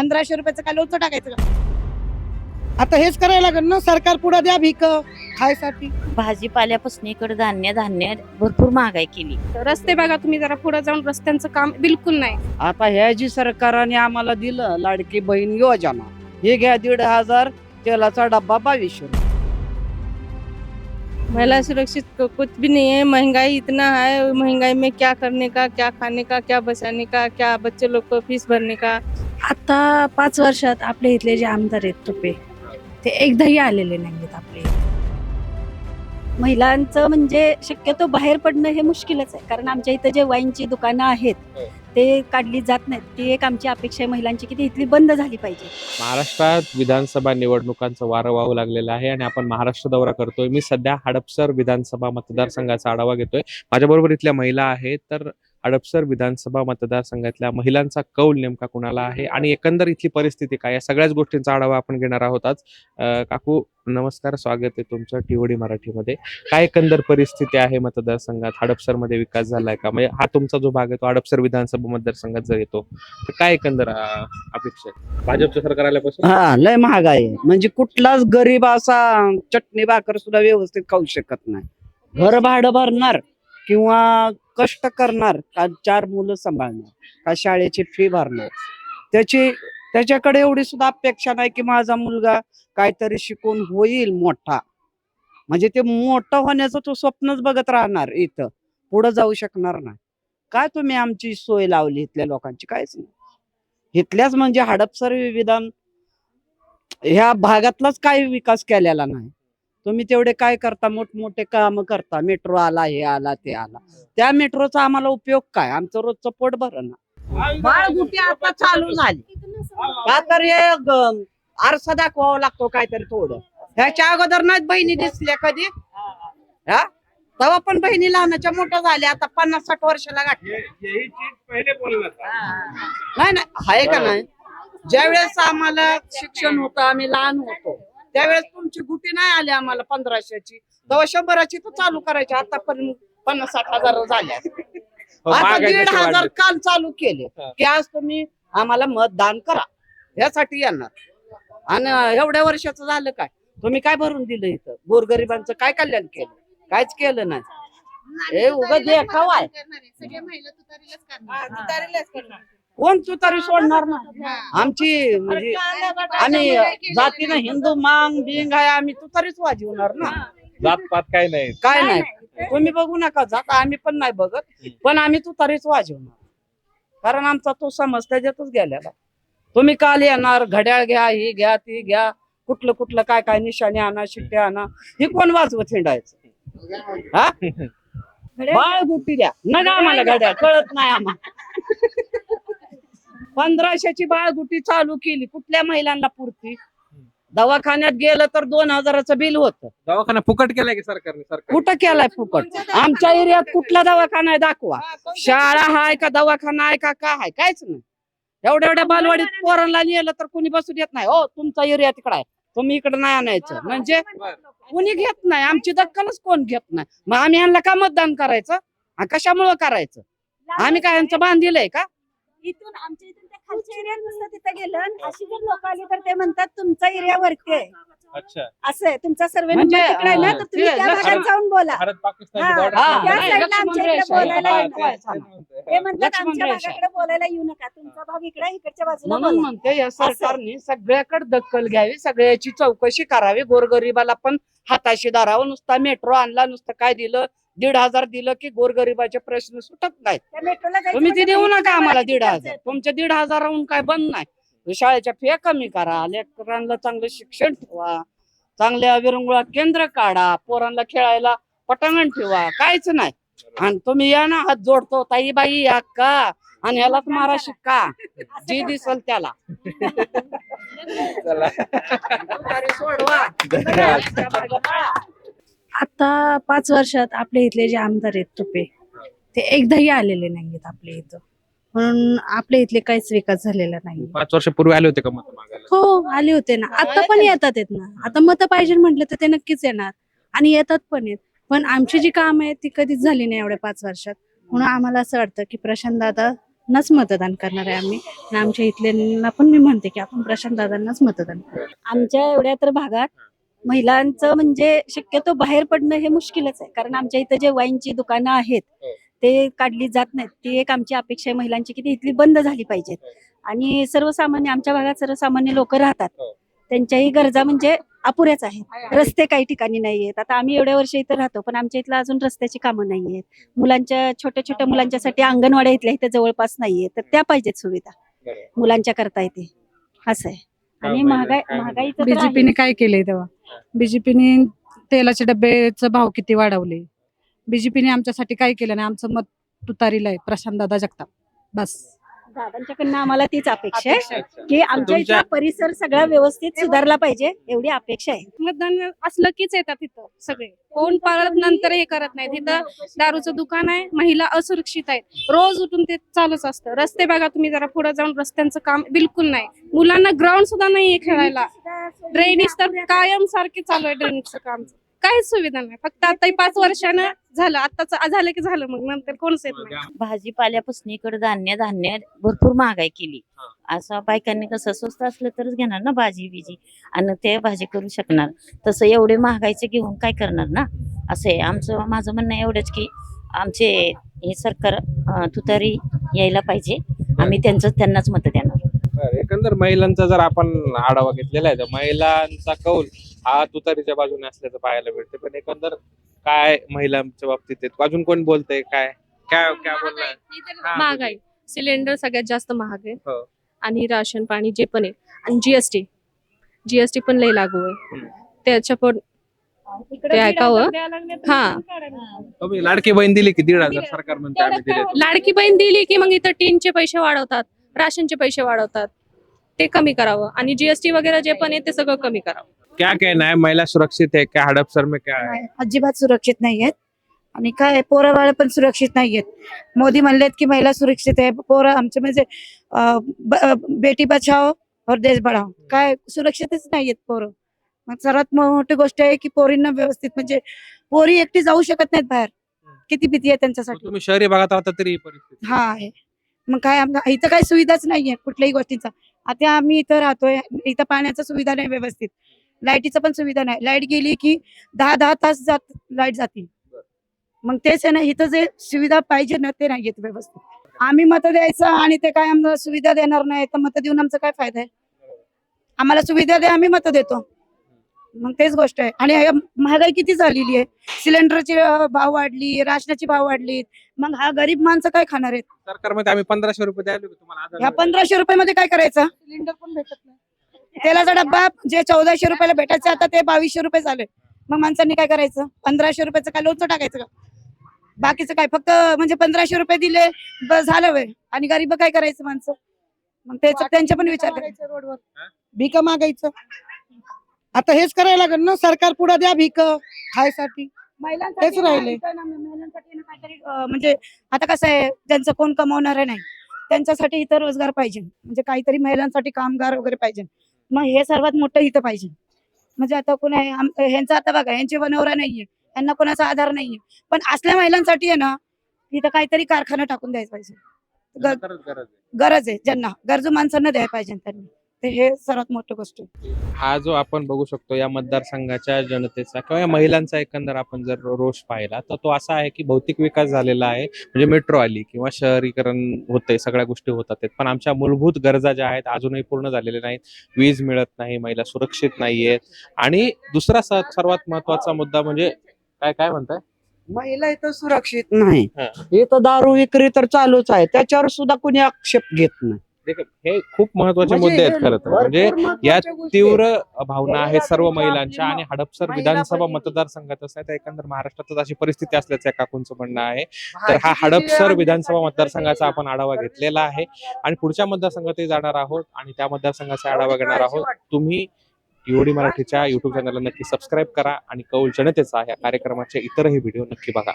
पंधराशे रुपयाचं काय लोणचं टाकायचं का? आता हेच करायला लागेल ना सरकार पुढे द्या भीक खायसाठी. भाजीपाल्यापासून इकडे धान्य धान्य भरपूर महागाई केली. रस्ते बघा तुम्ही जरा पुढे जाऊन रस्त्यांचं काम बिलकुल नाही. आता ह्या जी सरकारने आम्हाला दिलं लाडकी बहीण योजना हे घ्या दीड हजार तेलाचा डब्बा बावीसशे रुपये. महिला सुरक्षित को- कुछ भी नहीं है महंगाई इतना है महंगाई में क्या करने का क्या खाने का क्या बचाने का क्या बच्चे लोग को फीस भरने का। आता पाच वर्षात आपल्या इथले जे आमदार आहेत तुपे ते एकदाही आलेले नाहीत आपले. महिलांचं म्हणजे शक्यतो बाहेर पडणं हे मुश्किलच आहे. कारण आमच्या इथं जे वाईनची दुकानं आहेत ते काढली जात नाहीत. ती एक आमची अपेक्षा आहे महिलांची की ती इथली बंद झाली पाहिजे. महाराष्ट्रात विधानसभा निवडणुकांचं वारं वाहू लागलेलं आहे आणि आपण महाराष्ट्र दौरा करतोय. मी सध्या हडपसर विधानसभा मतदारसंघाचा आढावा घेतोय. माझ्याबरोबर इथल्या महिला आहेत तर हडपसर विधानसभा मतदारसंघातल्या महिलांचा कौल नेमका कुणाला आहे आणि एकंदर इथली परिस्थिती काय? या सगळ्याच गोष्टींचा आढावा आपण घेणार आहोत आज. काकू नमस्कार. स्वागत आहे तुमचं टीओडी मराठीमध्ये. काय एकंदर परिस्थिती आहे मतदारसंघात? हडपसरमध्ये विकास झालाय का? म्हणजे हा तुमचा जो भाग आहे तो हडपसर विधानसभा मतदारसंघात जर येतो तर काय एकंदर अपेक्षा भाजपचं सरकार आल्यापासून? हा लय महागाई आहे. म्हणजे कुठलाच गरीब असा चटणी भाकर सुद्धा व्यवस्थित खाऊ शकत नाही. घर भाडं भरणार. किंवा कष्ट करणार का चार मुलं सांभाळणार का शाळेची फी भरणार. त्याची त्याच्याकडे एवढी सुद्धा अपेक्षा नाही की माझा मुलगा काहीतरी शिकून होईल मोठा. म्हणजे ते मोठं होण्याचं तो स्वप्नच बघत राहणार इथं. पुढे जाऊ शकणार नाही. काय तुम्ही आमची सोय लावली इथल्या लोकांची? काहीच नाही. इथल्याच म्हणजे हडपसर विधान ह्या भागातलाच काही विकास केलेला नाही. तुम्ही तेवढे काय करता? मोठमोठे काम करता. मेट्रो आला हे आला ते आला. त्या मेट्रोचा आम्हाला उपयोग काय? आमचं रोजचं पोट भरण. बाळगुटी आता चालू झाली. का तर हे ग- आरसा दाखवावा लागतो काहीतरी थोडं. ह्याच्या अगोदर नाहीत बहिणी दिसल्या कधी? हा? तेव्हा पण बहिणी लहानाच्या मोठ्या झाल्या. आता पन्नास साठ वर्षाला गाठल्या नाही नाही आहे का नाही? ज्यावेळेस आम्हाला शिक्षण होतं आम्ही लहान होतो. त्यावेळेस तुमची गुटी नाही आली आम्हाला पंधराशेची. तेव्हा शंभराची तर चालू करायची. आता पण पन्नास साठ हजार झाल्या हो, आता दीड हजार. काल चालू केले. की आज तुम्ही आम्हाला मतदान करा. यासाठी येणार. आणि एवढ्या वर्षाचं झालं काय? तुम्ही काय भरून दिलं इथं? गोरगरिबांचं काय कल्याण केलं? काहीच केलं नाही. हे उगा देखाव आहे. कोण तुतारी सोडणार ना आमची म्हणजे आम्ही जातीनं हिंदू मांग बिंग आहे आम्ही तुतारीच वाजवणार ना? जात पात काय नाही. काय नाही. तुम्ही बघू नका जात आम्ही पण नाही बघत पण आम्ही तुतारीच वाजवणार. कारण आमचा तो समज त्याच्यातच गेलेला. तुम्ही काल येणार घड्याळ घ्या ही घ्या ती घ्या कुठलं कुठलं काय काय निशाणे आणा शिट्टे आणा हे कोण वाजवत हिंडायचं? हा? बाळ गुट्टी द्या. नका आम्हाला घड्याळ कळत नाही आम्हाला. पंधराशेची बाळगुटी चालू केली कुठल्या महिलांना पुरती? दवाखान्यात गेलं तर दोन हजाराचं बिल होतं. दवाखाना फुकट केलाय की सरकारने? सरकार कुठं केलाय फुकट? आमच्या एरियात कुठला दवाखाना आहे? दाखवा. शाळा हाय का दवाखाना आहे का काय आहे काहीच नाही. एवढ्या एवढ्या बालवाडीत पोरांना नेलं तर कोणी बसून येत नाही. हो तुमचा एरिया तिकडे आहे. तुम्ही इकडे नाही आणायचं. म्हणजे कोणी घेत नाही. आमची दक्कलच कोण घेत नाही? मग आम्ही यांना का मतदान करायचं? कशामुळं करायचं? आम्ही काय यांचं बांधिलंय का? इथून आमच्या इथून त्या खालच्या एरियात नुसतं तिथं गेलं आणि अशी जर लोक आली तर ते म्हणतात तुमचा एरिया वरती आहे. अच्छा. असं आहे. तुमचा सर्वे म्हणजे, नंबर तिकडे आहे ना? तर तुम्ही त्या भागात जाऊन बोला. भारत पाकिस्तान हा, बॉर्डर हा, त्या नाही, साईडला लक्ष्मण आमच्या इकडे रेषा आहे. बोलायला हा, येणार. ते- ते म्हणतात लक्ष्मण आमच्या रेषा. भागाकडे बोलायला येऊ नका. तुमचा भाग इकडे आहे, इकडच्या बाजूला म्हणून बोला. म्हणते या सरकारने सगळ्याकडे दखल घ्यावी सगळ्याची चौकशी करावी. गोरगरिबाला पण हाताशी धरावं. नुसता मेट्रो आणला नुसतं काय दिलं? दीड हजार दिलं की गोरगरिबाचे प्रश्न सुटत नाहीत. त्या मेट्रोला जायचं तुम्ही ते म्हणजे देऊ नका आम्हाला दीड हजार? तुमच्या दीड हजाराहून काय बंद नाही. शाळेच्या फी कमी करा लेकरांना चांगलं शिक्षण ठेवा चांगल्या विरंगुळा केंद्र काढा पोरांना खेळायला पटांगण ठेवा काहीच नाही. आणि तुम्ही या ना हात जोडतो ताई बाई या का आणि ह्यालाच मारा शिक्का. जी दिसल त्याला. चला. तुतारी सोडवा. आता पाच वर्षात आपल्या इथले जे आमदार आहेत तुपे ते एकदाही आलेले नाहीयेत आपल्या इथं. म्हणून आपल्या इथले काहीच विकास झालेला नाही पाच वर्षापूर्वी आले होते का मत मागायला? हो आले होते ना. आता पण येतात येत ना. आता मत पाहिजे म्हटलं तर ते नक्कीच येणार. आणि येतात पण येत पण आमची जी काम आहेत ती कधीच झाली नाही एवढ्या पाच वर्षात. म्हणून आम्हाला असं वाटतं की प्रशांत दादा दादांनाच मतदान करणार आहे आम्ही. आणि आमच्या इथल्यांना पण मी म्हणते की आपण प्रशांत दादांनाच मतदान करू. आमच्या एवढ्या तर भागात महिलांचं म्हणजे शक्यतो बाहेर पडणं हे मुश्किलच आहे. कारण आमच्या इथं जे वाईनची दुकानं आहेत ते काढली जात नाहीत. ती एक आमची अपेक्षा आहे महिलांची की ती इथली बंद झाली पाहिजेत. आणि सर्वसामान्य आमच्या भागात सर्वसामान्य लोक राहतात. त्यांच्याही गरजा म्हणजे अपुऱ्याच आहेत. रस्ते काही ठिकाणी नाही आहेत आता आम्ही एवढ्या वर्ष इथं राहतो पण आमच्या इथलं अजून रस्त्याची कामं नाही आहेत मुलांच्या छोट्या छोट्या मुलांच्यासाठी अंगणवाड्या इथल्या इथं जवळपास नाहीये तर त्या पाहिजेत सुविधा. मुलांच्या करता येते. असं आहे. आणि महागाई महागाईचं आहे. बीजेपीने काय केलंय तेव्हा? बीजेपीने तेलाचे डब्याचा भाव किती वाढवले? बीजेपीने आमच्यासाठी काय केलं नाही? आमचं मत तुतारीला आहे. प्रशांत दादा जगताप. बस. दादांच्याकडनं आम्हाला तीच अपेक्षा आहे की आमच्या इथला परिसर सगळा व्यवस्थित सुधारला पाहिजे एवढी अपेक्षा आहे. मतदान असलं कीच येतात तिथं सगळे. कोण परत नंतर हे करत नाही तिथं दारूचं दुकान आहे महिला असुरक्षित आहेत. रोज उठून ते चालूच असतं. रस्ते बघा तुम्ही जरा पुढे जाऊन रस्त्यांचं काम बिलकुल नाही. मुलांना ग्राउंड सुद्धा नाहीये खेळायला. ड्रेनेज तर कायम सारखे चालू आहे ड्रेनेजचं काम. काहीच सुविधा नाही. फक्त आता हे पाच वर्षानं झालं. आताच झालं की झालं मग नंतर कोणच येत नाही. भाजीपाल्यापासून इकडे धान्य धान्य भरपूर महागाई केली. असं बायकांनी कसं स्वस्त असलं तरच घेणार ना भाजी बिजी. आणि ते भाजी करू शकणार. तसं एवढे महागाईचे घेऊन काय करणार ना? असं आहे. आमचं माझं म्हणणं एवढंच की आमचे हे सरकार तुतारी यायला पाहिजे. आम्ही त्यांचं त्यांनाच मत देणार. बरं, एकंदर महिलांचा जर आपण आढावा घेतलेला आहे तर महिलांचा कौल हा तुतारीच्या बाजूने असल्याचं पाहायला मिळते पण एकंदर काय महिलांच्या बाबतीत आहे? अजून कोण बोलतंय? काय? काय काय बोलणार? हा, महागाई सिलेंडर सगळ्यात जास्त महाग आहे. हो. आणि राशन पाणी जे पण आहे. आणि जीएसटी जीएसटी पण लय लागू आहे. त्याच्या पण ते ऐकावं? हा. तुम्ही लाडकी बहीण दिली की दीड हजार सरकार म्हणते आम्ही दिले लाडकी बहीण दिली की मग इथं टीनचे पैसे वाढवतात. राशनचे पैसे वाढवतात ते कमी करावं. आणि जीएसटी वगैरे जे पण आहे ते सगळं कमी करावं. क्या कहना है? महिला सुरक्षित है क्या? हडपसर में क्या है? नाही, अजिबात सुरक्षित नाहीयेत. आणि काय पोरं बाळ पण सुरक्षित नाहीयेत. मोदी म्हणलेत की महिला सुरक्षित आहे. पोरं आमचे म्हणजे अं, ब- अं, बेटी बचाव और देश बढाव काय सुरक्षितच नाहीयेत पोरं. मग सर्वात मोठी गोष्ट आहे की पोरींना व्यवस्थित म्हणजे पोरी एकटी जाऊ शकत नाहीत बाहेर. किती भीती आहे त्यांच्यासाठी. तुम्ही शहरी भागात राहता तरी ही परिस्थिती. हा आहे. मग काय आमच्या इथं काही सुविधाच नाहीये कुठल्याही गोष्टीचा. आता आम्ही इथं राहतोय इथं पाण्याचा सुविधा नाही व्यवस्थित. लाईटीचं पण सुविधा नाही. लाइट गेली की दहा दहा तास जात लाइट जाते मग तेच आहे ना इथं जे सुविधा पाहिजे ना ते नाही येत व्यवस्थित. आम्ही मत द्यायचं आणि ते काय आम्हाला सुविधा देणार नाही तर मत देऊन आमचा काय फायदा आहे? आम्हाला सुविधा द्या आम्ही मत देतो. मग तेच गोष्ट आहे. आणि हे महागाई किती झालेली आहे? सिलेंडरचे भाव वाढली राशनाची भाव वाढली मग हा गरीब माणसं काय खाणार आहेत? सरकारमध्ये आम्ही पंधराशे रुपये द्यायला होते तुम्हाला ह्या. पंधराशे रुपये मध्ये काय करायचं? सिलेंडर पण भेटत नाही. तेलाचा डब्बा जे चौदाशे रुपयाला भेटायचे आता ते बावीसशे रुपये झाले. मग माणसांनी काय करायचं? पंधराशे रुपयाचं काय लोणचं टाकायचं का? बाकीचं काय? फक्त म्हणजे पंधराशे रुपये दिले बस झालं वे आणि गरीब काय करायचं माणसं? मग त्याच त्यांचे पण विचार करायचे रोडवर? भीक मागायचं. आता हेच करायला लागेल ना? सरकार पुढे द्या भीक खायसाठी. तेच राहिले महिलांसाठी ना काहीतरी अं, म्हणजे आता कसं आहे ज्यांचं कोण कमावणार आहे नाही त्यांच्यासाठी इथं रोजगार पाहिजे. म्हणजे काहीतरी महिलांसाठी कामगार वगैरे पाहिजे. मग हे सर्वात मोठं इथं पाहिजे. म्हणजे आता कोण आहे आम- ह्यांचं आता बघा यांची वनवरा नाहीये यांना कोणाचा आधार नाहीये. पण असल्या महिलांसाठी आहे ना इथं काहीतरी कारखाना टाकून द्यायला पाहिजे. ग-. गरज आहे ज्यांना गरजू माणसांना द्यायला पाहिजे त्यांनी. ते हे सर्वात मोठी गोष्ट आहे. हा जो आपण बघू शकतो या मतदारसंघाच्या जनतेचा किंवा या महिलांचा एकंदर आपण जर रोष पाहिला तर तो असा आहे की भौतिक विकास झालेला आहे. म्हणजे मेट्रो आली किंवा शहरीकरण होतंय सगळ्या गोष्टी होतात आहेत. पण आमच्या मूलभूत गरजा ज्या आहेत अजूनही पूर्ण झालेल्या नाहीत. वीज मिळत नाही महिला सुरक्षित नाहीयेत. आणि दुसरा सर्वात महत्त्वाचा मुद्दा म्हणजे काय काय म्हणताय? महिला इथं सुरक्षित नाही. हा. इथं दारू विक्री तर चालूच आहे. त्याच्यावर सुद्धा कुणी आक्षेप घेत नाही. हे खूप महत्त्वाचे म्हणजे मुद्दे आहेत खरं तर. म्हणजे भरपूर या महत्त्वाच्या गोष्टी आहेत. तीव्र भावना आहेत सर्व महिलांच्या आणि हडपसर विधानसभा नाही तर एकंदर महाराष्ट्रातच अशी परिस्थिती असल्याचं काकूंचं म्हणणं आहे. तर हा हडपसर विधानसभा मतदारसंघाचा आपण आढावा घेतलेला आहे आणि पुढच्या मतदारसंघातही जाणार आहोत आणि त्या मतदारसंघाचा आढावा घेणार आहोत. तुम्ही युडी मराठीच्या युट्यूब चॅनलला नक्की सबस्क्राईब करा आणि कौल जनतेचा या कार्यक्रमाचे इतरही व्हिडिओ नक्की बघा.